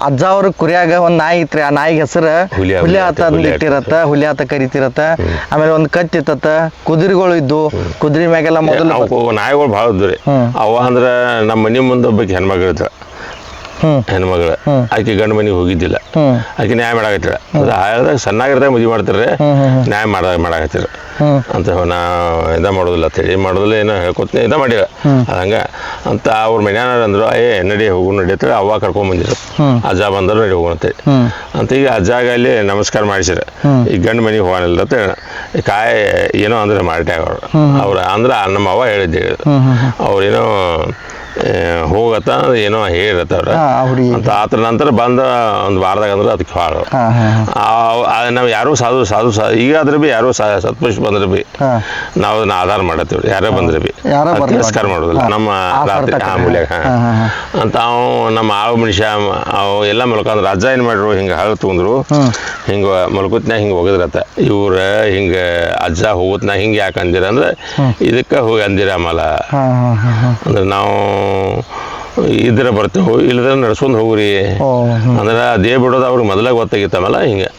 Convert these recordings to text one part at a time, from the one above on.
ಅಜ್ಜ ಅವ್ರ ಕುರಿಯಾಗ ಒಂದ್ ನಾಯಿ ಇತ್ರಿ ಆ ನಾಯಿಗೆ ಹೆಸರು ಹುಲಿ- ಆತ ಇಟ್ಟಿರತ್ತ ಹುಲಿ ಆತ ಕರಿತಿರತ್ತ ಆಮೇಲೆ ಒಂದ್ ಕತ್ತಿ ಇತ್ತ ಕುದುರೆಗಳು ಇದ್ದು ಕುದುರೆ ಮ್ಯಾಗೆಲ್ಲ ಮೊದಲು ನಾಯಿಗಳು ಭಾಳ ಇದ್ವು. ಅವ ಅಂದ್ರ ನಮ್ಮ ಮನೆ ಮುಂದೆ ಒಬ್ಬಾಕಿ ಹೆಣ್ಮಗಳು ಇದ್ದ. ಹೆಣ್ಮಗಳು. ಆಕೆ ಗಂಡು ಮನೆಗೆ ಹೋಗಿದ್ದಿಲ್ಲ. ಆಕೆ ನ್ಯಾಯ ಮಾಡಾಕತ್ತಿರ ಆದಾಗ ಸಣ್ಣಾಗಿರ್ದಾಗ ಮದುವೆ ಮಾಡ್ತಾರೆ ನ್ಯಾಯ ಮಾಡ ಮಾಡಾಕತ್ತಿರ ಅಂತ ನಾ ಇದ ಮಾಡೋದಿಲ್ಲ ಅಂತೇಳಿ ಮಾಡೋದಿಲ್ಲ ಏನೋ ಹೇಳ್ಕೊತೀನಿ ಇದ ಮಾಡಿಲ್ಲ. ಹಂಗ ಹಂಗೆ ಅಂತ ಅವ್ರ ಮನ್ಯಾನ ಅಂದ್ರು ಏ ನಡಿ ಹೋಗು ನಡಿ ಅಂತೇಳಿ ಅವ್ವ ಕರ್ಕೊಂಡ್ ಬಂದಿರು. ಅಜ್ಜ ಬಂದರು ನಡಿ ಹೋಗೋಣ ಅಂತೇಳಿ ಅಂತ ಈಗ ಅಜ್ಜಾಗ ಅಲ್ಲಿ ನಮಸ್ಕಾರ ಮಾಡಿಸಿರ. ಈ ಗಂಡ ಮನೆಗೆ ಹೋಗಲಿಲ್ಲ ಅಂತ ಹೇಳ. ಈ ಕಾಯಿ ಏನೋ ಅಂದ್ರೆ ಮಾರಾಟ ಅವ್ರು ಅವ್ರ ಅಂದ್ರೆ ನಮ್ಮ ಅವ್ವ ಹೇಳಿದ್ದೆ. ಅವ್ರ ಏನೋ ಅವ್ರೇನೋ ಹೋಗತ್ತ ಏನೋ ಹೇಳಿರತ್ತ ಅವ್ರ. ಅಂತ ಆತರ ನಂತರ ಬಂದ ಒಂದು ವಾರದಾಗ ಅಂದ್ರೆ ಅದಕ್ಕೆ ಹಾಳು. ನಾವು ಯಾರು ಸಾಧು ಸಾಧು ಸಾಧು ಈಗ ಆದ್ರೆ ಬಿ ಯಾರು ಸತ್ಪುಷ್ ಸತ್ಪುರುಷ ಬಂದ್ರೆ ಬಿ ನಾವು ಅದನ್ನ ಆಧಾರ ಮಾಡತ್ತೀವ್ರಿ ಯಾರೇ ಬಂದ್ರೆ ಬಿ. ತಿರಸ್ಕಾರ ಮಾಡೋದಿಲ್ಲ. ನಮ್ಮ ರಾತ್ರಿ. ಆ ಮೂಲ್ಯಾಗ. ಅಂತ ಅವ ನಮ್ಮ ಆಳು ಮನುಷ್ಯ ಅವು ಎಲ್ಲ ಮಲ್ಕೊಂಡ್ರು ರಾಜ ಏನು ಮಾಡ್ರು ಹಿಂಗೆ ಹಾಳು ತಗೊಂಡ್ರು. ಹಿಂಗೆ ಮಲ್ಕೋತ್ನಾಗ ಹಿಂಗೆ ಹೋಗಿದ್ರತ್ತ ಇವ್ರ ಹಿಂಗೆ ಅಜ್ಜ ಹೋಗುತ್ನಾಗ ಹಿಂಗೆ ಯಾಕೆ ಅಂದಿರ ಅಂದ್ರೆ ಇದಕ್ಕೆ ಹೋಗಿ ಅಂದಿರ ಆಮೇಲೆ ಹಾ. ಅಂದ್ರೆ ನಾವು ಇದ್ರೆ ಬರ್ತೇವೆ ಇಲ್ಲದ್ರೆ ನಡ್ಸ್ಕೊಂಡು ಹೋಗ್ರಿ. ಅಂದ್ರೆ ಅದೇ ಬಿಡೋದು ಅವ್ರಿಗೆ ಮೊದಲೇ ಗೊತ್ತಾಗಿತ್ತಮಲ್ಲ ಹಿಂಗೆ.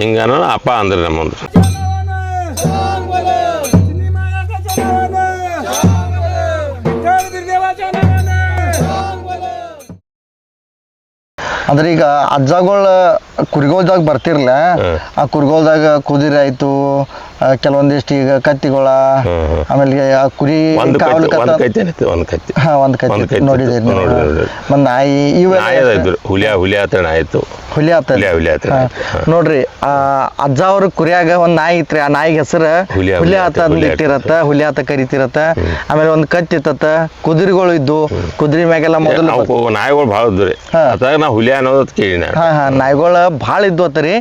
ಹಿಂಗೆ ಅಪ್ಪ ಅಂದ್ರೆ ನಮ್ಮಂದ್ರ. ಅಂದ್ರೆ ಈಗ ಅಜ್ಜಗಳ ಕುರಿಗೋಲ್ದಾಗ ಬರ್ತಿರ್ಲ? ಆ ಕುರಿಗೋಲ್ದಾಗ ಕುದುರೆ ಆಯ್ತು ಕೆಲವೊಂದಿಷ್ಟು ಈಗ ಕತ್ತಿಗಳ. ಆಮೇಲೆ ಆ ಕುರಿ ಕಾವಲು ಹಾ ಒಂದ್ ಕತ್ತಿ ನಾಯಿ ಹುಲಿಯ ಹುಲಿಯ ಹತ್ರ ಆಯ್ತು ಹುಲಿ ಆತ. ನೋಡ್ರಿ ಆ ಅಜ್ಜ ಅವ್ರ ಕುರಿಯಾಗ ಒಂದ್ ನಾಯಿ ಇತ್ರಿ ಆ ನಾಯಿಗೆ ಹೆಸರು ಹುಲಿ- ಆತ ಇಟ್ಟಿರತ್ತ ಹುಲಿ ಆತ ಕರಿತಿರತ್ತ. ಆಮೇಲೆ ಒಂದ್ ಕತ್ತಿ ಇತ್ತ ಕುದುರೆಗಳು ಇದ್ದು ಕುದುರೆ ಮ್ಯಾಗೆಲ್ಲ ಮೊದಲು ನಾಯಿಗಳು ಭಾಳ ಇದ್ರಿ. ಅದಾಗ ನಾ ಹುಲಿ ಅನ್ನೋದು ಕೇಳಿ ನಾನು. ಹಾ ಹಾ ನಾಯಿಗಳ ಭಾಳ ಇದ್ದು ಅತ್ತರಿ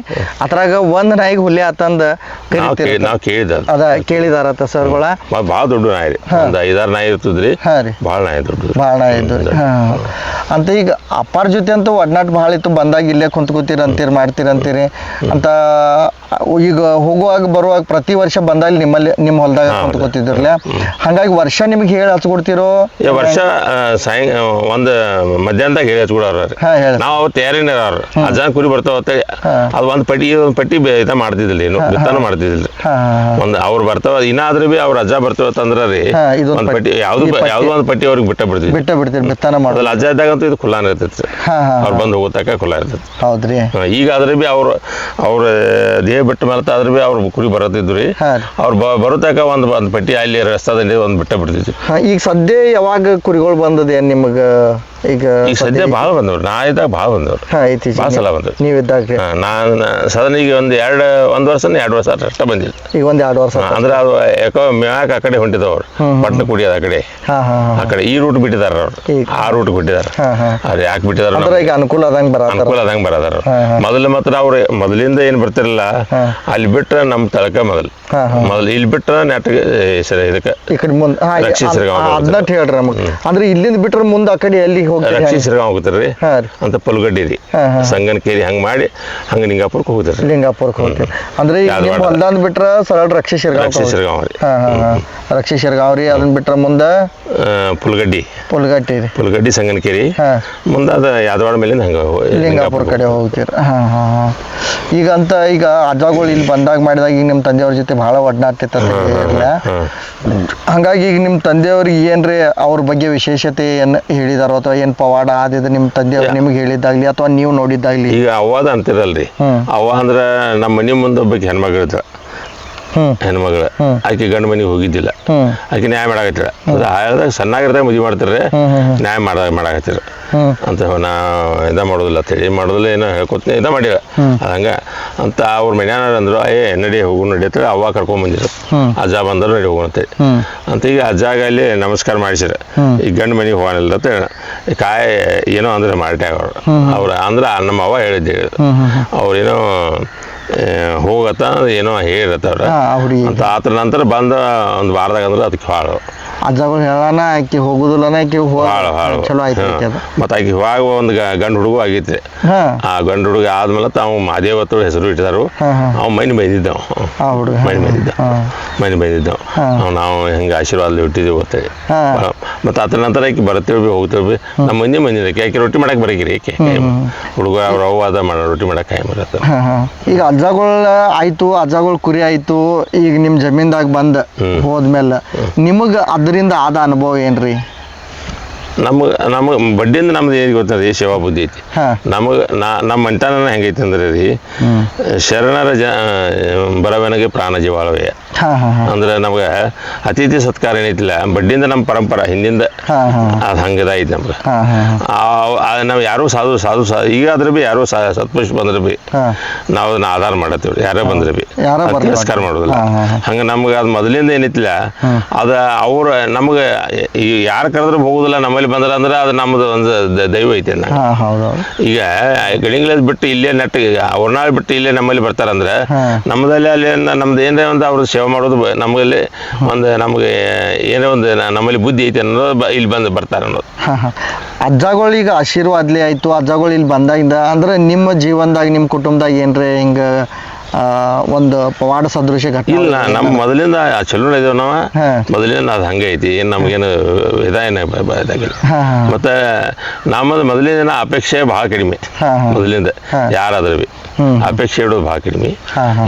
ಅದ್ರಾಗ ಒಂದ್ ನಾಯಿಗೆ ಹುಲಿ ಆತಂದ ಕರಿತಿರ ನಾವು ಕೇಳಿದ ಅದ ಕೇಳಿದಾರತ್ತ ಸರ್ಗಳ ಭಾಳ ದೊಡ್ಡ ನಾಯಿ ರೀ. ಒಂದು ಐದಾರು ನಾಯಿ ಇರ್ತದ್ರಿ. ಹಾ ರೀ. ಭಾಳ ನಾಯಿ ದೊಡ್ಡ ಭಾಳ ನಾಯಿ ಇದ್ದು ಅಂತ ಈಗ ಅಪ್ಪಾರ ಜೊತೆ ಅಂತ ಒಡನಾಟ ಭಾಳ ಇತ್ತು. ಬಂದಾಗ ಇಲ್ಲೇ ಕುಂತ್ ಕೂತೀರ ಅಂತೀರಿ ಮಾಡ್ತೀರಿ ಅಂತೀರಿ. ಅಂತ ಈಗ ಹೋಗುವಾಗ ಬರುವಾಗ ಪ್ರತಿ ವರ್ಷ ಬಂದಾಗ ನಿಮ್ಮಲ್ಲಿ ನಿಮ್ಮ ಹೊಲದಾಗ ಕುಂತ್ಕೋತಿದ್ರಲ್ಲ ಕುಂತ್ ಕೂತಿದ್ರಲ್ಲ. ಹಂಗಾಗಿ ವರ್ಷ ನಿಮ್ಗೆ ಹೇಳಿ ಹಚ್ಕೊಡ್ತಿರೋ? ವರ್ಷ ಸಾಯಂ ಒಂದು ಮಧ್ಯಾಹ್ನದಾಗ ಹೇಳಿ ಹಚ್ಕೊಡೋರು ನಾವು ಅವ್ರು. ತಯಾರಿನೇ ಅಜ್ಜಾನ್ ಕುರಿ ಬರ್ತಾವ ಅಂತೇಳಿ ಹಾ. ಅದು ಒಂದು ಪಟ್ಟಿ ಒಂದು ಪಟ್ಟಿ ಇದ ಮಾಡ್ತಿದ್ದಿಲ್ಲ ಏನು ಬಿತ್ತನ ಮಾಡ್ತಿದ್ದಿಲ್ಲ. ಒಂದು ಅವ್ರು ಬರ್ತಾವ ಇನ್ನಾದ್ರೂ ಬಿ ಅವ್ರ ಅಜ್ಜ ಬರ್ತಾವ ತಂದ್ರ ರೀ ಒಂದು ಪಟ್ಟಿ. ಯಾವುದು ಯಾವ್ದು ಒಂದು ಪಟ್ಟಿ ಅವ್ರಿಗೆ ಬಿಟ್ಟ ಬಿಡ್ತೀವಿ ಬಿಟ್ಟ ಬಿಡ್ತೀವಿ ಬಿತ್ತನ ಮಾಡೋದು ಅಜ್ಜ ಇದ್ದಾಗಂತೂ ಇದು ಖುಲ್ಲಾನ ಇರ್ತೈತಿ ಅವ್ರು ಬಂದು ಹೋಗೋತಕ ಖುಲ್ಲಾ ಇರ್ತೈತಿ ಹೌದ್ರಿ. ಈಗ ಆದ್ರೆ ಬಿ ಅವ್ರು ಅವ್ರ ದೇಹ ಬಿಟ್ಟ ಮೇಲೆ ಆದ್ರೆ ಬಿ ಅವ್ರು ಕುರಿ ಬರತ್ತಿದ್ರು ರೀ. ಅವ್ರು ಬರೋತಕ ಒಂದು ಒಂದು ಪಟ್ಟಿ ಅಲ್ಲಿ ರಸ್ತಾದಲ್ಲಿ ಒಂದು ಬಿಟ್ಟ ಬಿಡ್ತಿದ್ವಿ. ಈಗ ಸದ್ಯ ಯಾವಾಗ ಕುರಿಗಳು ಬಂದದ ನಿಮಗ? ಈಗ ಸದ್ಯ ಭಾಳ ಬಂದವ್ರು. ನಾ ಇದ್ದಾಗ ಭಾಳ ಬಂದವ್ರು. ಭಾಳ ಸಲ ಬಂದವ್ರು. ನೀವು ಇದ್ದಾಗ. ನಾನು ಸದನ್ ಈಗ ಒಂದು ಎರಡು ಒಂದು ವರ್ಷ ಎರಡು ವರ್ಷ ಅಷ್ಟ ಬಂದಿಲ್ಲ ಈಗ ಒಂದ್ ಎರಡು ವರ್ಷ. ಅಂದ್ರೆ ಅದು ಯಾಕೋ ಮ್ಯಾಕ್ ಆ ಕಡೆ ಹೊಂಟಿದವ ಅವ್ರು. ಪಟ್ನ ಕುಡಿಯೋದು ಆ ಕಡೆ. ಆ ಕಡೆ ಈ ರೂಟ್ ಬಿಟ್ಟಿದಾರ ಅವ್ರು. ಆ ರೂಟ್ ಬಿಟ್ಟಿದಾರ ಅದು ಯಾಕೆ ಬಿಟ್ಟಿದಾರ ಅಂದ್ರೆ ಈಗ ಅನುಕೂಲ ಆದಂಗೆ ಬರ ಅನುಕೂಲ ಆದಂಗೆ ಬರದಾರ. ಮೊದಲು ಮಾತ್ರ ಅವ್ರು ಮೊದಲಿಂದ ಏನು ಬರ್ತಿರಲಿಲ್ಲ ಅಲ್ಲಿ ಬಿಟ್ರೆ ನಮ್ಮ ತಳಕ ಮೊದಲು. ಮೊದಲು ಇಲ್ಲಿ ಬಿಟ್ರೆ ನೆಟ್ ಸರಿ ಇದಕ್ಕೆ ಈ ಕಡೆ ಮುಂದೆ ಹೇಳ್ರಿ ನಮಗೆ. ಅಂದ್ರೆ ಇಲ್ಲಿಂದ ಬಿಟ್ರೆ ಮುಂದೆ ಆ ಕಡೆ ಎಲ್ಲಿ ಹೋಗ್ತೀರಿ ರಕ್ಷಿಸ್ರಿಗೆ ಹೋಗ್ತಾರೆ ಹಾ ರೀ. ಅಂತ ಪಲ್ಗಡ್ಡಿ ರೀ ಹಾ, ಹಾ. ಸಂಗನಕೇರಿ ಹಂಗೆ ಮಾಡಿ ಹಂಗೆ ನಿಂಗಾಪುರಕ್ಕೆ ಹೋಗ್ತಾರೆ. ಲಿಂಗಾಪುರಕ್ಕೆ ಹೋಗ್ತೀರಿ. ಅಂದ್ರೆ ಈಗ ನಿಮ್ಮ ಬಿಟ್ರೆ ಸರಳ ರಕ್ಷಿ ಶಿರ್ಗಾವ್ ರಕ್ಷಿಸ್ರಿಗೆ ರೀ. ಹಾ ಹಾ ಹಾ. ರಕ್ಷಿ ಶಿರ್ಗಾವ್ ರೀ ಅದನ್ನ ಬಿಟ್ರೆ ಮುಂದೆ ಪುಲ್ಗಡ್ಡಿ. ಪುಲ್ಗಟ್ಟಿ ರೀ. ಪುಲ್ಗಡ್ಡಿ ಸಂಗನಕೇರಿ. ಹಾ. ಮುಂದೆ ಅದು ಯಾದವಾಡ ಮೇಲೆ ಹಂಗೆ ಲಿಂಗಾಪುರ ಕಡೆ ಹೋಗ್ತೀರಿ. ಹಾ ಹಾ ಹಾ. ಈಗ ಅಂತ ಈಗ ಅಜ್ಜಗಳು ಇಲ್ಲಿ ಬಂದಾಗ ಮಾಡಿದಾಗ ಈಗ ನಿಮ್ಮ ತಂದೆಯವ್ರ ಜೊತೆ ಭಾಳ ಒಡನಾಡ್ತಿತ್ತಲ್ಲ ಹಂಗಾಗಿ ಈಗ ನಿಮ್ಮ ತಂದೆಯವ್ರಿಗೆ ಏನ್ರಿ ಅವ್ರ ಬಗ್ಗೆ ವಿಶೇಷತೆ ಏನು ಹೇಳಿದಾರೋ ಅಥವಾ ಏನು ಪವಾಡ ಆದಿದೆ ನಿಮ್ ತಂದೆ ನಿಮ್ಗೆ ಹೇಳಿದ್ದಾಗ್ಲಿ ಅಥವಾ ನೀವು ನೋಡಿದ್ದಾಗ್ಲಿ? ಈಗ ಅವ್ವಾದ ಅಂತಿರಲ್ರಿ. ಅವ್ವ ಅಂದ್ರ ನಮ್ಮ ಮನೆ ಮುಂದೆ ಒಬ್ಬ ಹೆಣ್ಮಗಳು ಇದ್ದ ಹ್ಮ್ ಹೆಣ್ಮಗಳು ಆಕೆ ಗಂಡ ಮನೆಗೆ ಹೋಗಿದ್ದಿಲ್ಲ. ಆಕೆ ನ್ಯಾಯ ಮಾಡಾಕತ್ತಿರ ಅದು ಆದಾಗ ಸಣ್ಣಾಗಿರ್ದಾಗ ಮದುವೆ ಮಾಡ್ತಾರೆ ನ್ಯಾಯ ಮಾಡ ಮಾಡಾಕತ್ತಿರ ಅಂತ ನಾ ಇದ ಮಾಡೋದಿಲ್ಲ ಅಂತೇಳಿ ಮಾಡೋದಿಲ್ಲ ಏನೋ ಹೇಳ್ಕೊತೀನಿ ಇದ ಮಾಡಿಲ್ಲ. ಹಂಗ ಅಂತ ಅವ್ರ ಮನ್ಯಾನ ಅಂದ್ರು ಏ ನಡಿ ಹೋಗು ನಡಿ ಅಂತೇಳಿ ಅವ್ವ ಕರ್ಕೊಂಡ್ ಬಂದಿರು. ಅಜ್ಜ ಬಂದರು ನಡಿ ಹೋಗು ಅಂತೇಳಿ ಅಂತ ಈಗ ಅಜ್ಜಾಗ ಅಲ್ಲಿ ನಮಸ್ಕಾರ ಮಾಡಿಸಿರ. ಈ ಗಂಡ ಮನೆಗೆ ಹೋಗಲಿಲ್ಲ ಅಂತ ಹೇಳ. ಕಾಯಿ ಏನೋ ಅಂದ್ರೆ ಮಾರ್ಟ್ಯಾಗ ಅವ್ರು ಅವ್ರ ಅಂದ್ರೆ ನಮ್ಮ ಅವ್ವ ಹೇಳಿದ್ದೆ. ಅವ್ರೇನೋ ಹೋಗತ್ತ ಏನೋ ಹೇಳಿರತ್ತ ಅವ್ರ ಹಾ ಅಂತ ಆತರ ನಂತರ ಬಂದ ಒಂದು ವಾರದಾಗ ಅಂದ್ರೆ ಅದಕ್ಕೆ ಹಾಳು. ಅಜ್ಜಗಳು ಹೇಳಾನ ಆಕಿ ಹೋಗುದಿಲ್ಲನ ಆಕಿ ಹೋಗ ಭಾಳ ಭಾಳ. ಚಲೋ ಆಯ್ತು ಆಕಿ ಅದು. ಮತ್ತು ಆಕೆ ಇವಾಗ ಒಂದು ಗಂಡು ಹುಡುಗ ಆಗೈತೆ. ಹಾ. ಆ ಗಂಡು ಹುಡುಗ ಆದ್ಮೇಲೆ ತಾವು ಮಾದೇವತ್ತು ಹೆಸರು ಇಟ್ಟಿದಾರು. ಹಾ, ಹಾ. ಅವ್ ಮೈನ್ ಬೈದಿದ್ದವ್ ಆ ಹುಡುಗ ಮೈನ್ ಬೈದಿದ್ದ. ಮೈನ್ ಬೈದಿದ್ದವ್ ಅವ್ ನಾವು ಹಿಂಗೆ ಆಶೀರ್ವಾದ ಇಟ್ಟಿದ್ದೀವಿ ಗೊತ್ತೇ. ಹಾ. ಮತ್ತು ಅದ್ರ ನಂತರ ಆಕೆ ಬರ್ತೇವೆ ಬಿ ಹೋಗ್ತೇವೆ ಬಿ. ನಮ್ಮ ಮಂದಿ ಮಂದಿ ಆಕೆ ಆಕೆ ರೊಟ್ಟಿ ಮಾಡಕ್ಕೆ ಬರಕಿರಿ ಆಕೆ. ಹುಡುಗ ಅವ್ರ ಅವ್ವ ಅದ ಮಾಡ ರೊಟ್ಟಿ ಮಾಡಕ್ಕೆ ಕಾಯಿ ಬರತ್ತೆ ಹಾ, ಹಾ. ಈಗ ಅಜ್ಜಗಳ ಆಯ್ತು ಅಜ್ಜಗಳ ಕುರಿ ಆಯ್ತು ಈಗ ನಿಮ್ ಜಮೀನ್ದಾಗ ಬಂದ ಹೋದ್ಮೇಲೆ ನಿಮಗೆ ಅದರಿಂದ ಆದ ಅನುಭವ ಏನ್ರಿ? ನಮಗೆ ನಮಗೆ ಬಡ್ಡಿಯಿಂದ ನಮ್ದು ಏನು ಗೊತ್ತಂದ್ರೆ ಸೇವಾ ಬುದ್ಧಿ ಐತಿ. ನಮಗ ನಮ್ಮ ಮಂಟಾನ ಹೆಂಗೈತಿ ಅಂದ್ರೆ ರೀ ಶರಣರ ಜ ಬರವನಿಗೆ ಪ್ರಾಣ ಜೀವಾಳವೇ. ಅಂದ್ರೆ ನಮಗೆ ಅತಿಥಿ ಸತ್ಕಾರ ಏನೈತಿಲ್ಲ ಬಡ್ಡಿಯಿಂದ ನಮ್ಮ ಪರಂಪರೆ ಹಿಂದಿಂದ ಅದು ಹಂಗದ ಐತಿ ನಮ್ಗೆ. ನಾವು ಯಾರು ಸಾಧು ಸಾಧು ಸಾ ಈಗ ಆದ್ರೆ ಬಿ ಯಾರು ಸತ್ಪುಷ್ ಸತ್ಪುರುಷ ಬಂದ್ರೆ ಬಿ ನಾವು ಅದನ್ನ ಆಧಾರ ಮಾಡತ್ತೀವಿ ಯಾರೇ ಬಂದ್ರೆ ಬಿ. ತಿರಸ್ಕಾರ ಮಾಡೋದಿಲ್ಲ. ಹಂಗೆ ನಮ್ಗೆ ಅದು ಮೊದಲಿಂದ ಏನೈತಿಲ್ಲ ಅದು ಅವ್ರ ನಮ್ಗೆ ಈ ಯಾರು ಕರೆದ್ರೆ ಹೋಗುದಿಲ್ಲ ನಮ್ಮಲ್ಲಿ ಬಂದ್ರ ಅಂದ್ರೆ ಅದು ನಮ್ದು ಒಂದು ದ- ದೈವ ಐತೆ ಅನ್ನಂಗೆ. ಹಾ ಹೌದೌದು ಈಗ ಗಡಿಂಗ್ಲದ್ ಬಿಟ್ಟು ಇಲ್ಲೇ ನೆಟ್ ಅವ್ರನಾಳ್ ಬಿಟ್ಟು ಇಲ್ಲೇ ನಮ್ಮಲ್ಲಿ ಬರ್ತಾರಂದ್ರೆ ಹಾ. ನಮ್ಮದಲ್ಲಿ ಅಲ್ಲಿ ನ- ನಮ್ದು ಏನೇ ಒಂದು ಅವ್ರ ಸೇವೆ ಮಾಡೋದು ಬ- ನಮ್ಮಲ್ಲಿ ಒಂದು ನಮಗೆ ಏನೋ ಒಂದು ನ- ನಮ್ಮಲ್ಲಿ ಬುದ್ಧಿ ಐತೆ ಅನ್ನೋದು ಬ- ಇಲ್ಲಿ ಬಂದು ಬರ್ತಾರೆ ಅನ್ನೋದು ಹಾ, ಈಗ ಅಜ್ಜಗಳು ಆಶೀರ್ವಾದ್ಲಿ ಆಯ್ತು ಅಜ್ಜಗಳು ಇಲ್ಲಿ ಬಂದಾಗಿಂದ ಅಂದ್ರೆ ನಿಮ್ಮ ಜೀವನದಾಗ ನಿಮ್ಮ ಕುಟುಂಬದಾಗ ಏನ್ರಿ ಹಿಂಗ ಒಂದು ಪವಾಡ ಸದೃಶ ಘಟನೆ ಇಲ್ಲ ನಮ್ಮ ಮೊದಲಿಂದ ಚಲೋ ಇದೇವ್ ನಾವು. ಮೊದಲಿಂದ ಅದು ಹಂಗೆ ಐತಿ. ಏನು ನಮಗೇನು ಇದಾಗಿಲ್ಲ. ಮತ್ತು ನಮ್ಮದು ಮೊದಲಿಂದ ಅಪೇಕ್ಷೆ ಭಾಳ ಕಡಿಮೆ. ಮೊದಲಿಂದ. ಯಾರಾದ್ರೂ ಭೀ. ಅಪೇಕ್ಷೆ ಇಡೋದು ಭಾಳ ಕಡಿಮೆ.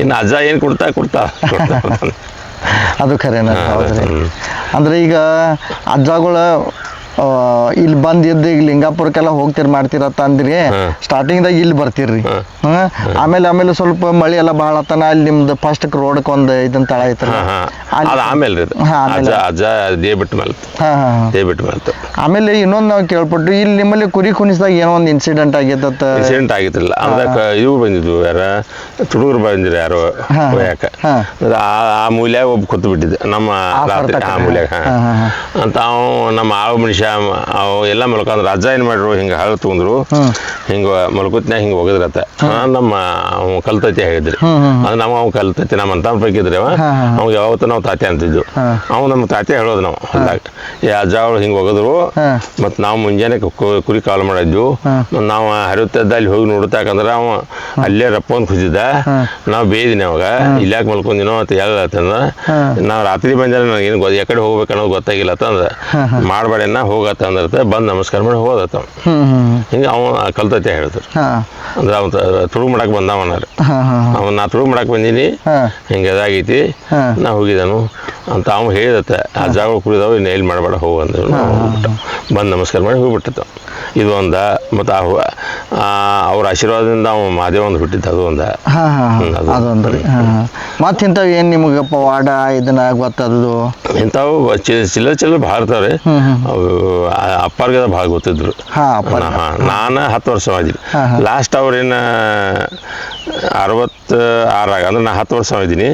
ಇನ್ನು ಅಜ್ಜ ಏನು ಕೊಡ್ತಾ ಕೊಡ್ತಾ. ಅದು ಖರೇನ ಅಂದ್ರೆ ಈಗ ಅಜ್ಜಗಳು ಆ, ಬಂದ್ ಇದ್ದ ಈಗ ಲಿಂಗಾಪುರಕ್ಕೆಲ್ಲ ಹೋಗ್ತಿರ್ ಮಾಡ್ತಿರತ್ತ ಅಂದ್ರಿ ಸ್ಟಾರ್ಟಿಂಗ್ ಸ್ಟಾರ್ಟಿಂಗ್ದಾಗ ಇಲ್ಲಿ ಬರ್ತೀರ್ರಿ. ಆಮೇಲೆ ಆಮೇಲೆ ಸ್ವಲ್ಪ ಮಳಿ ಎಲ್ಲ ಭಾಳ ಆತನ ಅಲ್ಲಿ ನಿಮ್ದು ಫಸ್ಟ್ ರೋಡ್ ಒಂದು ಇದನ್ ತಳ ಹಾ ಆಮೇಲೆ. ಆಮೇಲೆ. ಇನ್ನೊಂದು ನಾವು ಇಲ್ಲಿ ನಿಮ್ಮಲ್ಲಿ ಕುರಿ ಕುಣಿಸಿದಾಗ ಏನೋ ಒಂದು ಇನ್ಸಿಡೆಂಟ್ ಆಗೈತತ್ತ ಇನ್ಸಿಡೆಂಟ್ ಆಗಿತ್ತಿಲ್ಲ. ಅಂದ್ರೆ ಕ- ಇವು ಬಂದಿದ್ವು ಯಾರ? ತುಡುಗರು ಬಂದಿದ್ರು ಯಾರು ಯಾಕ ಆ ಮೂಲ್ಯಾಗ ಒಬ್ಬ ಕೂತ್ ಬಿಟ್ಟಿದ್ದೆ ನಮ್ಮ ಆ ಆ ಮೂಲ್ಯಾಗ. ಅಂತ ಅವ್ ನಮ್ಮ ಆಳು ಮನುಷ್ಯ ಮ- ಅವು ಎಲ್ಲ ಮಲ್ಕೊಂಡ್ರು. ಅಜ್ಜ ಏನು ಮಾಡ್ರು ಹಿಂಗೆ ಹಾಳು ತಗೊಂಡ್ರು ಹಿಂಗ ಮಲ್ಕೋತ್ನ್ಯಾಗ ಹಿಂಗೆ ಒಗದ್ರತ್ತ. ನಮ್ಮ ಅವ ಕಲ್ತೈತಿ ಹೇಳಿದ್ರಿ. ಅದ್ ನಮ್ಮ ಅವ್ ಕಲ್ತೈತಿ ನಮ್ಮ ಅಂತ ಬೇಕಿದ್ರಿ ಅವ. ಅವ್ ಯಾವತ್ತು ನಾವು ತಾತೆ ಅಂತಿದ್ವು. ಅವ್ ನಮ್ಮ ತಾತೆ ಹೇಳೋದು ನಾವು ಹೊಲ್ದಾಗ ಈ ಅಜ್ಜ ಅವಳು ಹಿಂಗೆ ಒಗದ್ರು. ಮತ್ತು ನಾವು ಮುಂಜಾನೆ ಕುರಿ ಕಾಲ್ ಮಾಡಿದ್ವು. ಮತ್ತು ನಾವು ಹರಿಯುತ್ತದ್ದ ಅಲ್ಲಿ ಹೋಗಿ ನೋಡ್ತಾಕಂದ್ರೆ ಅವ ಅಲ್ಲೇ ರಪ್ಪೊಂದು ಹಾ. ನಾವು ಬೇಯ್ದಿನಿ ಅವಾಗ. ಇಲ್ಯಾಕೆ ಮಲ್ಕೊಂಡಿನೋ ಅಂತ ಹೇಳ ಅಂತಂದ್ರೆ ನಾವು ರಾತ್ರಿ ಬಂದ್ರೆ ನನಗೇನು ಗೊತ್ತ ಯಾಕಡೆ ಹೋಗ್ಬೇಕು ಅನ್ನೋದು ಗೊತ್ತಾಗಿಲ್ಲ ಅಂತಂದ್ರೆ ಮಾಡಬೇಡನ್ನ ಹೋಗತ್ತ ಅಂದ್ರೆ ಬಂದು ನಮಸ್ಕಾರ ಮಾಡಿ ಹೋದತ್ತ ಅವ. ಹಿಂಗೆ ಅವ ಕಲ್ತೈತೆ ಹೇಳ್ತಾರೆ. ಅಂದ್ರೆ ಅವನು ತುಳು ಮಾಡಕ್ಕೆ ಬಂದವನಾರ ಅವ ನಾ ತುಳು ಮಾಡಕ್ಕೆ ಬಂದೀನಿ ಹಿಂಗೆ ಅದಾಗೈತಿ. ನಾ ಹೋಗಿದನು ಅಂತ ಅವ ಹೇಳಿದತ್ತ. ಆ ಜಾಗ ಕುಡಿದವ ಇನ್ನು ಎಲ್ಲಿ ಮಾಡಬೇಡ ಹೋಗು ಅಂದ್ರು. ಬಂದು ನಮಸ್ಕಾರ ಮಾಡಿ ಹೋಗ್ಬಿಟ್ಟಿತ್ತು. ಇದು ಒಂದ ಮತ್ತು ಆ ಅವ್ರ ಆಶೀರ್ವಾದದಿಂದ ಅವ ಮಾದೇವ ಒಂದು ಹುಟ್ಟಿದ್ದ ಅದು ಒಂದ. ಹಾ ಹಾ ಹ್ಮ್, ಅದು. ಅದೊಂದು ರೀ. ಹಾ ಹಾ. ಇಂಥವು ಏನು ನಿಮಗೆ ಪವಾಡ ಇದನ್ನ ಗೊತ್ತದು ಇಂಥವು ಚಿ- ಚಿಲ್ಲರೆ ಚಿಲ್ಲರೆ ಭಾಳ ಹ್ಮ್, ಹ್ಮ್. ಅವು ಅಪ್ಪಾರ್ಗೆ ಭಾಳ ಗೊತ್ತಿದ್ರು ನಾನು ಹತ್ತು ವರ್ಷ ಮಾಡಿದ್ವಿ. ಲಾಸ್ಟ್ ಅವ್ರೇನು ಅರವತ್ತು ಆರಾಗ ಅಂದ್ರೆ ನಾ ಹತ್ತು ವರ್ಷ ಇದ್ದೀನಿ.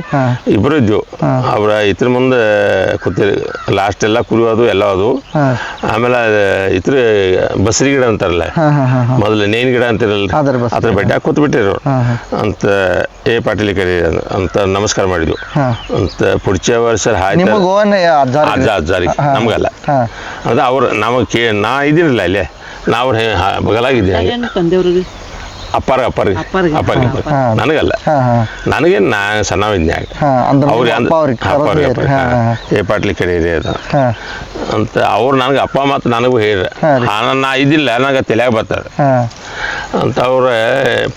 ಇಬ್ಬರು ಇದ್ವು. ಅವ್ರ ಇದ್ರ ಮುಂದೆ ಕೂತಿ ಲಾಸ್ಟ್ ಎಲ್ಲ ಕುರಿಯೋದು ಎಲ್ಲ ಅದು. ಆಮೇಲೆ ಇತ್ರ ಬಸರಿ ಗಿಡ ಅಂತಾರಲ್ಲ. ಮೊದಲು ನೇನ್ ಗಿಡ ಅಂತಿರಲ್ಲ ಅದ್ರ ಬಡ್ಡಿ ಕೂತ್ ಬಿಟ್ಟಿರು. ಅಂತ ಎ ಪಾಟೀಲ್ ಕರಿ ಅಂತ ನಮಸ್ಕಾರ ಮಾಡಿದ್ವು. ಅಂತ ಪುಡ್ಚ ವರ್ಷ ಅಜ್ಜ ಅಜ್ಜಾರಿಗೆ. ನಮಗಲ್ಲ. ಹಾ. ಅದು ಅವ್ರು ನಮಗೆ ನಾ ಇದಿರಲ್ಲ ಅಲ್ಲೇ ನಾವು ಬಗಲಾಗಿದ್ದೆ ಅಪ್ಪಾರ ಅಪ್ಪಾರಿ ಅಪ್ಪಾರಿಗೆ. ಅಪ್ಪಾರಿಗೆ ನನಗಲ್ಲ. ನನಗೆ ನಾ ಸಣ್ಣವಿದ್ನ್ಯಾಗ ಅವ್ರಿಗೆ ಹಾ ಏ ಪಾಟ್ಲಿ ಕರೀರಿ ಅದು. ಅಂತ ಅವ್ರು ನನಗೆ ಅಪ್ಪ ಮತ್ತು ನನಗೂ ಹೇಳ್ರ. ನಾ ಇದಿಲ್ಲ ನನಗೆ ತಲೆಯಾಗ ಬರ್ತಾರೆ ಅವ್ರ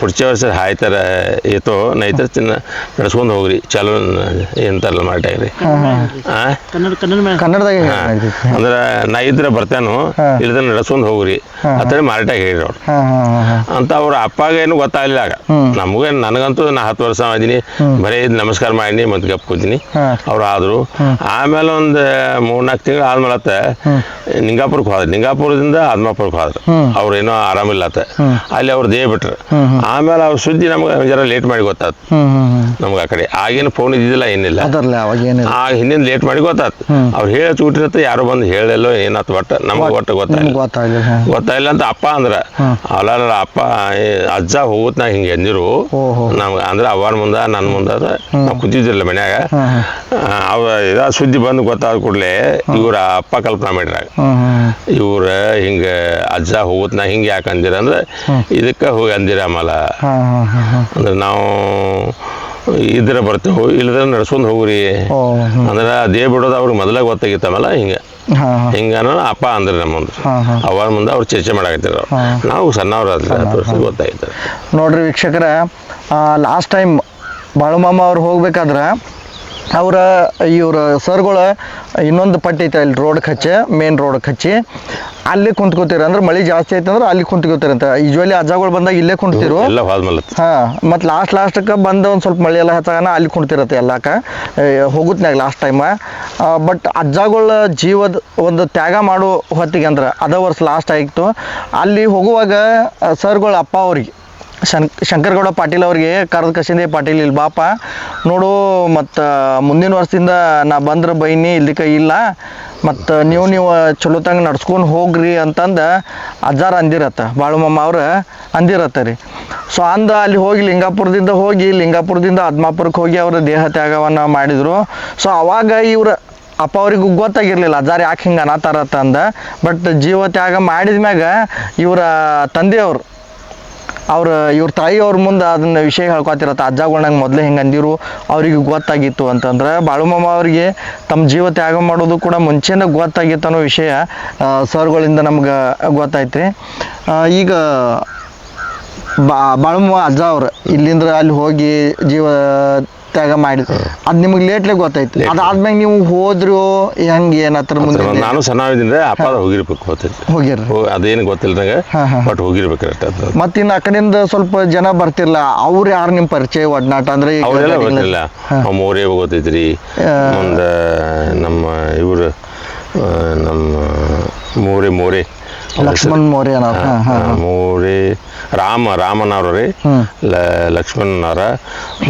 ಪುಡ್ಚ ವರ್ಷ ಹಾಯ್ತಾರ ಏತೋ ನೈತರ ತಿನ್ನ ನಡ್ಸ್ಕೊಂಡ್ ಹೋಗ್ರಿ. ಚಲೋ ಎಂತಾರಲ್ಲ ಮಾಡ್ಯಾಗ್ರಿ ಆ? ಕನ್ನಡ ಕನ್ನಡ ಮೇಳ ಕನ್ನಡದಾಗ ಅಂದ್ರೆ ನಾ ಇದ್ರೆ ಬರ್ತೇನು ಇಲ್ಲದ ನಡ್ಸ್ಕೊಂಡು ಹೋಗ್ರಿ. ಅಂತೇಳಿ ಮಾರಾಟಾಗ ಹೇಳಿರಿ ಅವ್ರು. ಅಂತ ಅವ್ರ ಅಪ್ಪಾಗೇನು ಗೊತ್ತಾಗಲಿಲ್ಲ ಆಗ. ನಮಗೇ ನನಗಂತೂ ನಾ ಹತ್ತು ವರ್ಷ ಅದೀನಿ ಬರೀ ಇದ್ ನಮಸ್ಕಾರ ಮಾಡಿನಿ ಮತ್ತೆ ಗಪ್ ಕೂತೀನಿ. ಅವ್ರು ಆದರು. ಆಮೇಲೆ ಒಂದು ಮೂರ್ನಾಲ್ಕು ತಿಂಗಳು ಆದ್ಮೇಲೆ ನಿಂಗಾಪುರಕ್ಕೆ ಹೋದ್ರು. ನಿಂಗಾಪುರದಿಂದ ಆದ್ಮಾಪುರಕ್ಕೆ ಹೋದ್ರು. ಅವ್ರ ಏನೋ ಆರಾಮಿಲ್ಲ ಆತ ಅಲ್ಲಿ ಅಲ್ಲಿ ಅವ್ರು ದೇ ಬಿಟ್ರು. ಹ್ಮ್, ಹ್ಮ್. ಆಮೇಲೆ ಅವ್ರ ಸುದ್ದಿ ನಮ್ಗೆ ಜರ ಲೇಟ್ ಮಾಡಿ ಗೊತ್ತಾತು. ನಮ್ಗೆ ಆ ಕಡೆ ಆಗೇನು ಫೋನ್ ಇದ್ದಿಲ್ಲ ಏನಿಲ್ಲ. ಆ ಹಿಂದಿನ ಲೇಟ್ ಮಾಡಿ ಗೊತ್ತಾತು. ಅವ್ರು ಹೇಳಿ ಚೂಟಿರತ್ತೆ ಯಾರು ಬಂದು ಹೇಳಲ್ಲೋ ಏನಾಯ್ತು ಒಟ್ಟು ನಮ್ಗೆ ಒಟ್ಟು ಗೊತ್ತಾಗಿಲ್ಲ ಗೊತ್ತಾಗಿಲ್ಲ ಅಂತ ಅಪ್ಪ ಅಂದ್ರ. ಅಲ್ಲ ಅಪ್ಪ ಅಜ್ಜ ಹೋಗುತ್ತ ನಾ ಹಿಂಗೆ ಎಂದಿರು. ನಮ್ಗೆ ಅಂದ್ರೆ ಅವ್ವನ ಮುಂದೆ ನನ್ನ ಮುಂದೆ ನಾವು ಕೂತಿದ್ದಿಲ್ಲ ಮನ್ಯಾಗ. ಅವ ಇದ ಸುದ್ದಿ ಬಂದು ಗೊತ್ತಾದ ಕೂಡಲೇ ಇವ್ರ ಅಪ್ಪ ಕಲ್ಪನಾ ಹ್ಮ್ ಇವ್ರ ಹಿಂಗ ಅಜ್ಜ ಹೋಗುತ್ತ ನಾ ಹಿಂಗೆ ಯಾಕಂದಿರ ಅಂದ್ರೆ ಇದಕ್ಕೆ ಹೋಗಿ ಅಂದಿರ ಆಮೇಲೆ. ಹಾಂ ಹಾಂ ಹಾಂ ಹಾಂ. ಅಂದ್ರೆ ನಾವು ಇದ್ರ ಬರ್ತೇವೆ ಇಲ್ಲದ್ರೆ ನಡ್ಸ್ಕೊಂಡು ಹೋಗ್ರಿ. ಅಂದ್ರೆ ಅದೇ ಬಿಡೋದು ಅವ್ರಿಗೆ ಮೊದಲೇ ಗೊತ್ತಾಗಿತ್ತಮಲ್ಲ ಹಿಂಗೆ. ಹಿಂಗ ಅಪ್ಪ ಅಂದ್ರೆ ನಮ್ಮ ಮುಂದೆ ಹಾಂ ಹಾಂ. ಅವ್ರ ಮುಂದೆ ಅವ್ರು ಚರ್ಚೆ ಮಾಡಾಕತ್ತಿರ ನಾವು ಸಣ್ಣವ್ರ ಗೊತ್ತಾಗಿತ್ತು. ಗೊತ್ತಾಯ್ತು ನೋಡ್ರಿ ವೀಕ್ಷಕರ ಲಾಸ್ಟ್ ಟೈಮ್ ಬಾಳುಮಾಮ ಅವ್ರು ಹೋಗ್ಬೇಕಾದ್ರೆ ಅವರ ಇವ್ರ ಸರ್ಗಳ ಇನ್ನೊಂದು ಪಟ್ಟಿ ಐತೆ ಅಲ್ಲಿ ರೋಡ್ ಹಚ್ಚಿ ಮೇನ್ ರೋಡ್ ಹಚ್ಚಿ ಅಲ್ಲಿ ಕುಂತ್ಕೋತೀರ ಅಂದ್ರೆ ಮಳೆ ಜಾಸ್ತಿ ಆಯ್ತು ಅಂದ್ರೆ ಅಲ್ಲಿ ಕುಂತ್ಕೋತೀರಂತ. ಯೂಶ್ವಲಿ ಅಜ್ಜಗಳು ಬಂದಾಗ ಇಲ್ಲೇ ಕುಂತಿರು ಹಾಂ ಮತ್ತು ಲಾಸ್ಟ್ ಲಾಸ್ಟಕ್ಕೆ ಬಂದು ಒಂದು ಸ್ವಲ್ಪ ಮಳೆ ಎಲ್ಲ ಹೆಚ್ಚಾಗನ ಅಲ್ಲಿ ಕುಂತಿರತ್ತೆ ಎಲ್ಲಾಕ. ಹೋಗುತ್ನಾಗ ಲಾಸ್ಟ್ ಟೈಮ ಬಟ್ ಅಜ್ಜಗಳ ಜೀವದ ಒಂದು ತ್ಯಾಗ ಮಾಡೋ ಹೊತ್ತಿಗೆ ಅಂದ್ರೆ ಅದ ವರ್ಷ ಲಾಸ್ಟ್ ಆಗಿತ್ತು. ಅಲ್ಲಿ ಹೋಗುವಾಗ ಸರ್ಗಳ ಅಪ್ಪ ಅವ್ರಿಗೆ ಶಂಕರಗೌಡ ಪಾಟೀಲ್ ಅವ್ರಿಗೆ ಕರೆದು ಕಸಿಂದೆ ಪಾಟೀಲ್ ಇಲ್ಲಿ ಬಾಪ, ನೋಡು, ಮತ್ತು ಮುಂದಿನ ವರ್ಷದಿಂದ ನಾ ಬಂದ್ರೆ ಬೈನಿ, ಇಲ್ದಿಕ ಇಲ್ಲ, ಮತ್ತು ನೀವು ನೀವು ಚಲೋತಂಗೆ ನಡ್ಸ್ಕೊಂಡು ಹೋಗ್ರಿ ಅಂತಂದು ಅಜ್ಜಾರ ಅಂದಿರತ್ತ, ಬಾಳುಮಮ್ಮ ಅವ್ರು ಅಂದಿರತ್ತ ರೀ. ಸೊ ಅಂದ ಅಲ್ಲಿ ಹೋಗಿ ಲಿಂಗಾಪುರದಿಂದ ಹೋಗಿ, ಲಿಂಗಾಪುರದಿಂದ ಅದ್ಮಾಪುರಕ್ಕೆ ಹೋಗಿ ಅವರು ದೇಹ ತ್ಯಾಗವನ್ನು ಮಾಡಿದರು. ಸೊ ಅವಾಗ ಇವ್ರು ಅಪ್ಪ ಅವ್ರಿಗೂ ಗೊತ್ತಾಗಿರಲಿಲ್ಲ, ಅಜ್ಜಾರ ಯಾಕೆ ಹಿಂಗೆ ಅನಾತಾರತ್ತ ಅಂದ, ಬಟ್ ಜೀವ ತ್ಯಾಗ ಮಾಡಿದ ಮ್ಯಾಗ ಇವರ ತಂದೆಯವರು ಅವ್ರ, ಇವ್ರ ತಾಯಿ ಅವ್ರ ಮುಂದೆ ಅದನ್ನ ವಿಷಯ ಹೇಳ್ಕೊತಿರತ್ತ. ಅಜ್ಜಗಳಂಗೆ ಮೊದಲೇ ಹಿಂಗೆ ಅಂದಿರು. ಅವ್ರಿಗೆ ಗೊತ್ತಾಗಿತ್ತು ಅಂತಂದ್ರೆ ಬಾಳುಮಾಮ ಅವರಿಗೆ ತಮ್ಮ ಜೀವ ತ್ಯಾಗ ಮಾಡೋದು ಕೂಡ ಮುಂಚೆನೇ ಗೊತ್ತಾಗಿತ್ತು ಅನ್ನೋ ವಿಷಯ ಸರ್ಗಳಿಂದ ನಮ್ಗೆ ಗೊತ್ತಾಯ್ತು ಈಗ ಬಾ ಬಾಳುಮ್ಮ ಅಜ್ಜ ಅವ್ರು ಇಲ್ಲಿಂದ ಅಲ್ಲಿ ಹೋಗಿ ಜೀವ ತ್ಯಾಗ ಮಾಡಿ ಅದು ನಿಮಗೆ ಲೇಟ್ಲೆ ಗೊತ್ತಾಯ್ತು. ಅದಾದ್ಮೇಲೆ ನೀವು ಹೋದ್ರು ಹೆಂಗೆ ಏನತ್ರ ಮುಂದೆ ನಾನು ಸಣ್ಣವಿದ್ದಿಂದ ಅಪ್ಪ ಹೋಗಿರ್ಬೇಕು ಗೊತ್ತೈತಿ ಹೋಗಿರ್ ಅದೇನು ಗೊತ್ತಿಲ್ಲ ನಂಗೆ. ಬಟ್ ಹೋಗಿರ್ಬೇಕು ಕರೆಕ್ಟ್ ಅದು ಮತ್ತ ಇನ್ನು ಆ ಕಡೆಯಿಂದ ಸ್ವಲ್ಪ ಜನ ಬರ್ತಿಲ್ಲ ಅವ್ರು ಯಾರು ನಿಮ್ಮ ಪರಿಚಯ ಒಡನಾಟ? ಅಂದ್ರೆ ಅವರೆಲ್ಲ ಗೊತ್ತಿಲ್ಲ ಮೋರೆ ಗೊತ್ತೈತ್ರಿ ಮುಂದೆ ನಮ್ಮ ಇವರು ನಮ್ಮ ಮೋರೆ ಮೋರೆ. ಲಕ್ಷ್ಮಣ್ ಮೋರೆ. ಮೋರೆ ರಾಮ ರಾಮನವ್ರು ರೀ. ಲಕ್ಷ್ಮಣನವ್ರ.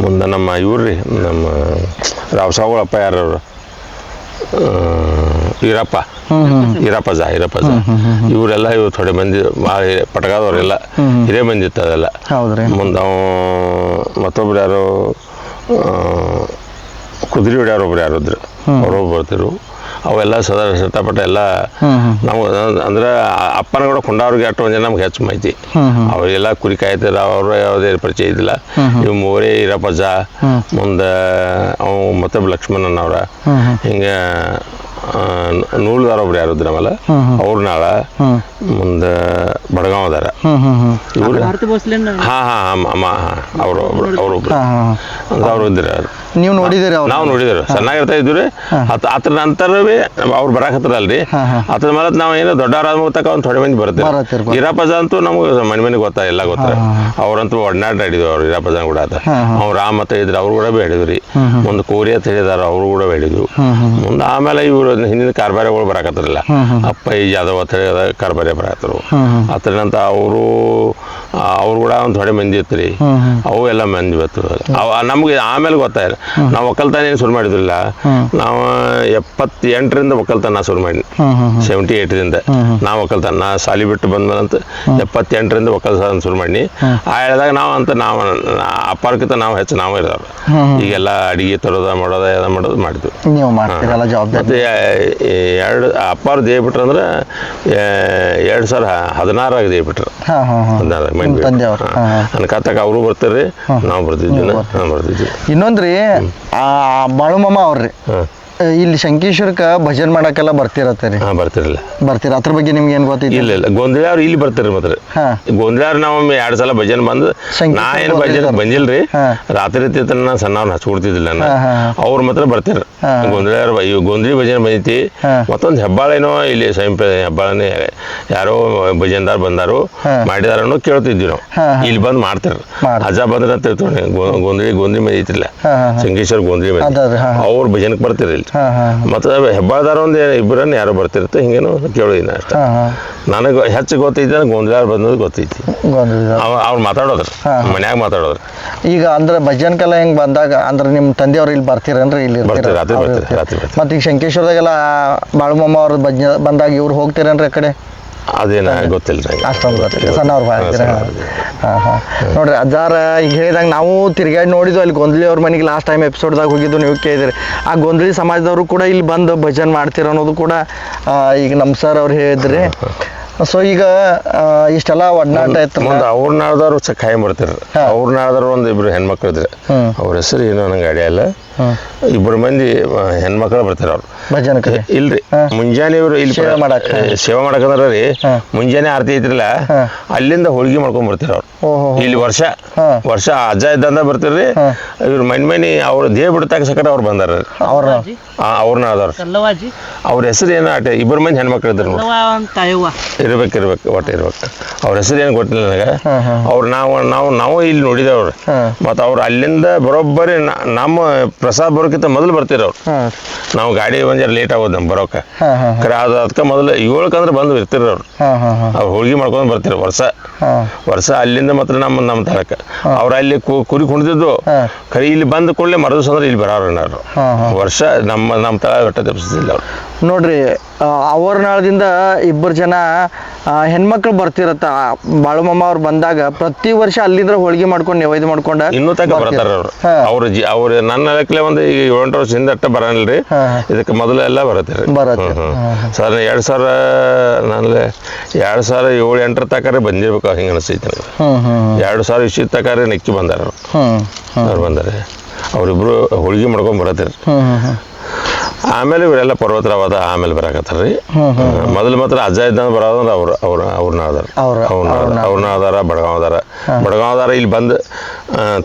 ಮುಂದೆ ನಮ್ಮ ಇವ್ರು ರೀ ನಮ್ಮ ರಾವ್ ಸಾವುಗಳಪ್ಪ ಯಾರು ಈರಪ್ಪ. ಈರಪ್ಪ ಜಾ ಈರಪ್ಪ ಜಾ. ಇವರೆಲ್ಲ ಇವ್ರು ಥೋಡೆ ಮಂದಿ ಭಾಳ ಪಟಕಾದವರೆಲ್ಲ ಹಿರೇ ಮಂದಿ ಇತ್ತು ಅದೆಲ್ಲ. ಮುಂದೆ ಅವ ಮತ್ತೊಬ್ರು ಯಾರು? ಕುದುರೆ ಹೊಡ್ಯಾರ ಒಬ್ರು ಯಾರು ಇದ್ರು ಅವರು ಬರ್ತಿರು ಅವೆಲ್ಲ ಸದಾ ಸಟ್ಟಪಟ್ಟ ಎಲ್ಲ ನಾವು ಅಂದ್ರೆ ಅಪ್ಪನ ಕೂಡ ಕೊಂಡವ್ರಿಗೆ ಅಟ್ಟು ಒಂದು ನಮ್ಗೆ ಹೆಚ್ಚು ಮಾಹಿತಿ. ಅವರೆಲ್ಲ ಕುರಿ ಕಾಯ್ತಾರ ಅವರು ಯಾವುದೇ ಪರಿಚಯ ಇದ್ದಿಲ್ಲ. ಇವು ಮೋರೆ ಈರಪ್ಪಜ್ಜ ಮುಂದೆ ಅವ ಮತ್ತೊಬ್ಬ ಲಕ್ಷ್ಮಣನವ್ರ. ಹಿಂಗೆ ನೂಲ್ದಾರ ಒಬ್ರು ಯಾರು ಇದ್ರ ಆಮೇಲೆ ಹ್ಮ್ ಹ್ಮ್. ಅವ್ರ ನಾಳ ಮುಂದೆ ಬಡಗಾವ್ ಅದಾರ. ಹಾ ಹಾ ಹಾ ಅವರು ಅವರೊಬ್ರು ಅವ್ರು ಇದ್ರು ನೀವು ನೋಡಿದಿರಿ ನಾವು ನೋಡಿದ್ರು. ಚೆನ್ನಾಗಿರ್ತಾ ಇದ್ರಿ ಅತ್ ಅದ್ರ ನಂತರವೇ ಅವ್ರು ಬರಾಕತ್ತಾರಲ್ರಿ. ಅದ್ರ ಮೇಲೆ ನಾವು ಏನೋ ದೊಡ್ಡವರಾದ ತಕ್ಕ ಒಂದು ಥೋಡೆ ಮಂದಿ ಬರುತ್ತೆ ಬರ್ತೀವಿ. ಇರಾಪಜ ಅಂತೂ ನಮ್ಗೆ ಮನೆ ಮನೆಗೆ ಗೊತ್ತಾ ಎಲ್ಲ ಗೊತ್ತಾ. ಅವ್ರಂತೂ ಒಡನಾಟ ಹಿಡಿದ್ರು ಅವ್ರು ಇರಾಪಜ ಕೂಡ. ಅವ್ರು ರಾಮ್ ಅಂತ ಇದ್ರು ಅವ್ರು ಕೂಡ ಬೇಡಿದ್ರಿ. ಒಂದು ಕೋರಿ ಅಂತ ಹೇಳಿದಾರ ಅವ್ರು ಕೂಡ ಬೇಡಿದ್ರು. ಮುಂದೆ ಆಮೇಲೆ ಇವರು ಹಿಂದಿನ ಕಾರ್ಬಾರಿಗಳು ಬರಾಕತ್ತಿರಲಿಲ್ಲ. ಅಪ್ಪ ಈ ಜಾದವ್ ಅಂತ ಹೇಳಿ ಕಾರ್ಬಾರಿ ಬರಾಕತ್ತರು. ಅದ್ರ ನಂತರ ಅವರು ಅವ್ರು ಕೂಡ ಒಂದು ಥೋಡೆ ಮಂದಿ ಇತ್ತು ರೀ. ಅವು ಎಲ್ಲ ಮಂದಿ ಬತ್ತು ಅವ ನಮಗೆ ಆಮೇಲೆ ಗೊತ್ತಾಯ್ತು. ನಾವು ಒಕ್ಕಲ್ತಾನ ಏನು ಶುರು ಮಾಡಿದ್ರಿಲ್ಲ. ನಾವು ಎಪ್ಪತ್ತೆಂಟರಿಂದ ಒಕ್ಕಲ್ತನ ಶುರು ಮಾಡಿ ಸೆವೆಂಟಿ ಏಯ್ಟ್ರಿಂದ ಹ್ಮ್. ನಾವು ಒಕ್ಕಲ್ತನ ನಾ ಸಾಲಿ ಬಿಟ್ಟು ಬಂದ್ಮೇಲಂತ ಎಪ್ಪತ್ತೆಂಟರಿಂದ ಒಕ್ಕಲ್ತನ ಶುರು ಮಾಡಿ ಆ ಹೇಳಿದಾಗ ನಾವು ಅಂತ ನಾವು ಅಪ್ಪಾರ್ಕಿತ ನಾವು ಹೆಚ್ಚು ನಾವು ಹ್ಮ್. ಈಗೆಲ್ಲ ಅಡಿಗೆ ತರೋದ ಮಾಡೋದ ಎಲ್ಲ ಮಾಡೋದು ಮಾಡಿದ್ವಿ. ಮತ್ತೆ ಎರಡು ಅಪ್ಪಾರು ದೇವ್ ಬಿಟ್ರು ಅಂದ್ರೆ ಎರಡು ಸಾವಿರ ಹದಿನಾರಾಗ ದೇವ್ ಬಿಟ್ರು ಹಾ. ಹಾ. ಅನ್ಕಾತಕ ಅವರು ಬರ್ತಾರೆ ನಾವು ಬರ್ತಿದ್ವಿ ನಾವು ಬರ್ತಿದ್ವಿ. ಇನ್ನೊಂದ್ರಿ ಆ ಬಾಳುಮಮ್ಮ ಅವ್ರಿ ಹಾಂ. ಇಲ್ಲಿ ಶಂಕೇಶ್ವರಕ್ಕೆ ಭಜನ್ ಮಾಡಕ್ಕೆಲ್ಲ ಬರ್ತಿರತ್ತೆ ರೀ ಹಾ ಬರ್ತಿರಲ್ಲ ಬರ್ತೀರ ಅದ್ರ ಬಗ್ಗೆ ನಿಮ್ಗೆ ಏನು ಗೊತ್ತಿಲ್ಲ ಇಲ್ಲ ಇಲ್ಲ ಗೊಂದಲಾವ್ರು ಇಲ್ಲಿ ಬರ್ತಾರೆ ಮಾತ್ರ ಹಾ ಗೊಂದಲಾರ್ ನಾವು ಎರಡು ಸಲ ಭಜನ್ ಬಂದು ಸಂಗೀತ ನಾ ಏನು ಭಜನ್. ಬಂದಿಲ್ರಿ ಹಾ. ರಾತ್ರಿ ಇರ್ತಿತ್ತ ನಾ ಸಣ್ಣವ್ರನ್ನ ಹಚ್ಕೊಡ್ತಿದ್ದಿಲ್ಲ ನಾನು ಹಾ. ಅವ್ರು ಮಾತ್ರ ಬರ್ತಾರೆ ಹಾ. ಗೊಂದಲಾರ್ ಇವ್ ಗೊಂದಲಿ ಭಜನ್ ಬಂದೈತಿ ಹಾ. ಮತ್ತೊಂದು ಹೆಬ್ಬಾಳೇನೋ ಇಲ್ಲಿ ಸ್ವಯಂ ಹೆಬ್ಬಾಳನೇ ಯಾರೋ ಭಜನ್ದಾರ್ ಬಂದಾರು ಹಾ. ಕೇಳ್ತಿದ್ವಿ ನಾವು ಹಾ, ಹಾ. ಇಲ್ಲಿ ಬಂದು ಮಾಡ್ತಾರೆ ಮಾಡ್ತಾರೆ. ಅಜ್ಜ ಬಂದ್ರೆ ಅಂತ ತಿಳ್ಕೊಂಡು ಗೊಂದಲಿ ಗೊಂದಲಿ ಮನೆ ಐತಿಲ್ಲ ಹಾ, ಹಾ, ಹಾ. ಸಂಗೇಶ್ವರ ಗೊಂದಲಿ ಮನೆ ಅದಾವ್ರಿ, ಹಾ, ಹಾ. ಅವ್ರು ಭಜನಕ್ಕೆ ಬರ್ತಿರ ಇಲ್ಲಿ ಹಾಂ ಹಾಂ ಮತ್ತು ಹೆಬ್ಬಾಳ್ದಾರ ಒಂದು ಇಬ್ಬರನ್ನ ಯಾರು ಬರ್ತಿರುತ್ತೆ ಹಿಂಗೇನು ಕೇಳಿದ್ದೀನಿ ಅಷ್ಟೇ. ನನಗೆ ಹೆಚ್ಚು ಗೊತ್ತೈತಿ ಅಂದ್ರೆ ಗೊಂದಲಾರ ಬಂದದ್ದು ಗೊತ್ತೈತಿ. ಗೊಂದಲ ಅವ ಅವ್ರು ಮಾತಾಡೋದ್ರ. ಮನ್ಯಾಗ ಮಾತಾಡೋದ್ರ. ಈಗ ಅಂದ್ರೆ ಭಜನ್ಕೆಲ್ಲ ಹೆಂಗ್ ಬಂದಾಗ ಅಂದ್ರೆ ನಿಮ್ಮ ತಂದೆಯವ್ರು ಇಲ್ಲಿ ಬರ್ತೀರೇನ್ರಿ ಇಲ್ಲಿ ಬರ್ತಾರೆ, ರಾತ್ರಿ ಬರ್ತಾರೆ, ರಾತ್ರಿ ಬರ್ತಾರೆ. ಮತ್ತೆ ಈಗ ಶಂಕೇಶ್ವರದಾಗೆಲ್ಲ ಬಾಳುಮಮ್ಮ ಅವ್ರ ಭಜ ಬಂದಾಗ ಇವ್ರು ಹೋಗ್ತೀರೇನ್ರಿ ಆ ಕಡೆ? ಅದೇನ ಗೊತ್ತಿಲ್ಲ ಅಷ್ಟೊಂದು ಗೊತ್ತಿಲ್ಲ. ಸಣ್ಣವ್ರು. ಹಾಂ ಹಾಂ ನೋಡ್ರಿ ಅಜ್ಜಾರ ಈಗ ಹೇಳಿದಾಗ ನಾವು ತಿರ್ಗಾಡಿ ನೋಡಿದ್ವಿ ಅಲ್ಲಿ ಗೊಂದಲಿ ಅವ್ರ ಮನೆಗೆ ಲಾಸ್ಟ್ ಟೈಮ್ ಎಪಿಸೋಡ್ದಾಗ ಹೋಗಿದ್ದು ನೀವು ಕೇಳಿದ್ರಿ. ಆ ಗೊಂದಲಿ ಸಮಾಜದವರು ಕೂಡ ಇಲ್ಲಿ ಬಂದು ಭಜನ್ ಮಾಡ್ತೀರ ಅನ್ನೋದು ಕೂಡ ಈಗ ನಮ್ಮ ಸರ್ ಅವ್ರು ಹೇಳಿದ್ರಿ. ಸೊ ಈಗ ಇಷ್ಟೆಲ್ಲ ಒಡನಾಟ ಇತ್ತು ಮುಂದೆ ಅವ್ರ ನಾಳ್ದವ್ರು ಚ ಕಾಯಂ ಬರ್ತಿರ ಹಾ. ಅವ್ರ ನಾಳ್ದವ್ರು ಒಂದು ಇಬ್ರು ಹೆಣ್ಮಕ್ಳು ಇದ್ರೆ. ಅವ್ರ ಹೆಸರು ಏನೋ ನಂಗೆ ಅಡಿ ಇಲ್ಲ. ಇಬ್ಬರು ಮಂದಿ ಹೆಣ್ಮಕ್ಳು ಬರ್ತಾರೆ ಅವ್ರು. ಭಜನಕ್ಕೆ. ಇಲ್ರಿ. ಮುಂಜಾನೆ ಇವ್ರು ಇಲ್ಲಿ ಸೇವೆ ಮಾಡಾಕ. ಏ, ಸೇವೆ ಮಾಡಕಂದ್ರ ರೀ ಮುಂಜಾನೆ ಆರತಿ ಐತ್ರಲ್ಲ ಅಲ್ಲಿಂದ ಹೋಳಿಗೆ ಮಾಡ್ಕೊಂಡ್ ಬರ್ತಾರೆ ಅವ್ರು. ಇಲ್ಲಿ ವರ್ಷ. ವರ್ಷ ಅಜ್ಜ ಇದ್ದಂದ ಬರ್ತಿರ್ರಿ. ಇವ್ರ ಮನೆ ಮನೆ ಅವ್ರ ದೇಹ ಬಿಡ್ತಾಕ ಸಕಟ ಅವ್ರು ಬಂದಾರ ಅವ್ರ ಅವ್ರನ್ನ ಅದಾರ ಕಲ್ಲವಾಜಿ ಅವ್ರ ಹೆಸರು ಏನೋ ಆಟ ಇಬ್ಬರು ಮಂದಿ ಹೆಣ್ಮಕ್ಳು ಇದ್ರು ಇರ್ಬೇಕು ಇರ್ಬೇಕು ಒಟ್ಟು ಇರ್ಬೇಕು. ಅವ್ರ ಹೆಸರು ಏನು ಗೊತ್ತಿಲ್ಲ ನನಗೆ. ಅವ್ರು ನಾವು ನಾವು ನಾವು ಇಲ್ಲಿ ನೋಡಿದವ್ರು. ಮತ್ತು ಅವ್ರು ಅಲ್ಲಿಂದ ಬರೋಬ್ಬರಿ ನಮ್ಮ ಪ್ರಸಾದ ಬರೋಕ್ಕಿಂತ ಮೊದಲು ಬರ್ತಿರೋರು ನಾವು ಗಾಡಿ ಬಂದ್ರೆ ಲೇಟ್ ಆಗೋದು ನಮ್ಮ ಬರೋಕೆ. ಖರೆ ಅದು ಅದಕ್ಕೆ ಮೊದಲು ಏಳಕ್ಕಂದ್ರೆ ಬಂದು ಇರ್ತಿರೋರು ಅವ್ರು. ಹೋಳಿಗೆ ಮಾಡ್ಕೊಂಡು ಬರ್ತಿರ ವರ್ಷ. ವರ್ಷ ಅಲ್ಲಿಂದ ಮಾತ್ರ ನಮ್ಮ ನಮ್ಮ ತರಕ ಅವ್ರು ಅಲ್ಲಿ ಕುರಿ ಕುಣಿದಿದ್ದು. ಖರೆ ಇಲ್ಲಿ ಬಂದು ಕೂಡಲೇ ಮರದ ಅಂದ್ರೆ ಇಲ್ಲಿ ಬರೋರು ಏನಾರು. ವರ್ಷ ನಮ್ಮ ನಮ್ಮ ತಳ ಒಟ್ಟ ತಪ್ಪಿಸಿಲ್ಲ ಅವ್ರು. ನೋಡ್ರಿ ಅವರ ನಾಳದಿಂದ ಇಬ್ಬರು ಜನ ಹೆಣ್ಮಕ್ಳು ಬರ್ತಿರತ್ತ. ಬಾಳುಮಮ್ಮ ಅವ್ರು ಬಂದಾಗ ಪ್ರತಿ ವರ್ಷ ಅಲ್ಲಿಂದ್ರ ಹೋಳಿಗೆ ಮಾಡ್ಕೊಂಡು ನೈವೇದ್ಯ ಮಾಡ್ಕೊಂಡ ಇನ್ನೂ ತಕ ಬರ್ತೀರ. ಅವ್ರು. ಅವ್ರ ಜಿ ಅವ್ರು ನನ್ನ ಲೆಕ್ಕಲೆ ಒಂದು ಈಗ ಏಳೆಂಟು ವರ್ಷದಿಂದ ಅಟ್ಟ ಬರಲ್ರಿ ಹಾ, ಹಾ. ಇದಕ್ಕೆ ಬರುತ್ತೆ ರೀ. ಬರತ್ತೆ. ಸರ್ ಎರಡು ಸಾವಿರ ನನ್ಲೆ ಎರಡು ಸಾವಿರ ಏಳು ಎಂಟರ ತಕಾರೆ ಬಂದಿರ್ಬೇಕು ಹಿಂಗೆ ಅನಿಸ್ತೈತೆ ನನಗೆ. ಎರಡು ಸಾವಿರ ಇಷ್ಟ ತಕಾರೆ ನೆಕ್ಕಿ ಬಂದಾರ ಅವ್ರು. ಬಂದಾರೆ. ಅವರಿಬ್ರು ಹೋಳಿಗೆ ಮಾಡ್ಕೊಂಡು ಬರತ್ತೆ ಆಮೇಲೆ ಇವರೆಲ್ಲ ಪರ್ವತರಾವಾದ ಆಮೇಲೆ ಬರಾಕತ್ತಾರ ರೀ. ಮೊದಲು ಮಾತ್ರ ಅಜ್ಜ ಇದ್ದಂಗೆ ಬರೋದಂದ್ರೆ ಅವ್ರು ಅವ್ರ ಅವ್ರನ್ನ ಅದಾರ ಅವ್ರ- ಅವ್ರನ್ನ ಅವ್ರನ್ನ ಅದಾರ ಬಡಗಾವ್ ಅದಾರ ಬಡಗಾವ್ ಅದಾರ ಇಲ್ಲಿ ಬಂದು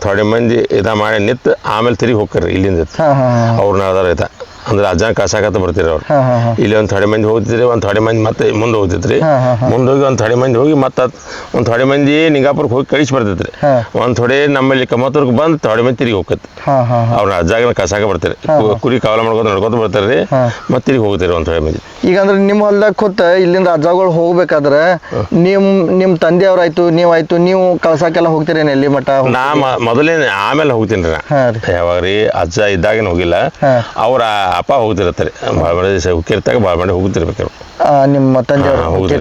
ಥೋಡೆ ಮಂದಿ ಇದ ಮಾಡಿ ನಿತ್ತು ಆಮೇಲೆ ತಿರುಗಿ ಹೋಗ್ತಾರೆ ಇಲ್ಲಿಂದ ಅವ್ರನ್ನ ಅದಾರ ಇದ. ಅಂದ್ರೆ ಅಜ್ಜ ಕಾಸಾಕತ್ತ ಬರ್ತೀರಿ ಅವ್ರು. ಇಲ್ಲಿ ಒಂದು ಥೊಡೆ ಮಂದಿ ಹೋಗ್ತಿದ್ರಿ ಒಂದು ಥೋಡೆ ಮಂದಿ ಮತ್ತೆ ಮುಂದೆ ಹೋಗ್ತಿದ್ರಿ. ಮುಂದೆ ಹೋಗಿ ಒಂದ್ ಥೊಡೆ ಮಂದಿ ಹೋಗಿ ಮತ್ತೆ ಒಂದು ಥೋಡೆ ಮಂದಿ ನಿಂಗಾಪುರಕ್ಕೆ ಹೋಗಿ ಕಳಿಸಿ ಬರ್ತೈತ್ರಿ ಒಂದ್ ಥೋಡೆ ನಮ್ಮಲ್ಲಿ ಕಮತೂರ್ಗೆ ಬಂದ್ ಥೋಡೆ ಮಂದಿ ತಿರುಗಿ ಹೋಗತ್ತೆ ಅವ್ರ ಅಜ್ಜಾಗನ ಕಸಾಕ ಬರ್ತಾರೆ. ಕುರಿ ಕಾವಲ ಮಾಡ್ಕೊಂಡು ನಡ್ಕೊತ ಬರ್ತಾರ್ರಿ. ಮತ್ತೆ ತಿರುಗಿ ಹೋಗ್ತಾರೆ ಒಂದು ಥೋಡೆ ಮಂದಿ. ಈಗ ಅಂದ್ರೆ ನಿಮ್ಮ ಹೊಲ್ದಾಗ ಕೂತ ಇಲ್ಲಿಂದ ಅಜ್ಜಗಳು ಹೋಗ್ಬೇಕಾದ್ರೆ ನಿಮ್ ನಿಮ್ ತಂದೆಯವ್ರಾಯ್ತು ನೀವಾಯ್ತು ನೀವು ಕಳ್ಸಕ್ಕೆಲ್ಲ ಹೋಗ್ತೀರೇನು ಎಲ್ಲಿ ಮಠ ನಾ ಮೊದಲೇ ಆಮೇಲೆ ಹೋಗ್ತೀನಿ ರೀ ಯಾವಾಗ ರೀ. ಅಜ್ಜ ಇದ್ದಾಗೇನು ಹೋಗಿಲ್ಲ. ಅವ್ರ ಅಪ್ಪ ಹೋಗ್ತಿರ್ತಾರೆ ಭಾಳ ಮಂದಿ ಹೋಗಿರ್ತಾಗ ಭಾಳ ಮಂದಿ ಹೋಗ್ತಿರ್ಬೇಕು ನಿಮ್ಮ ತಂದೆಯವ್ರು ಹಾ, ಹೌದು.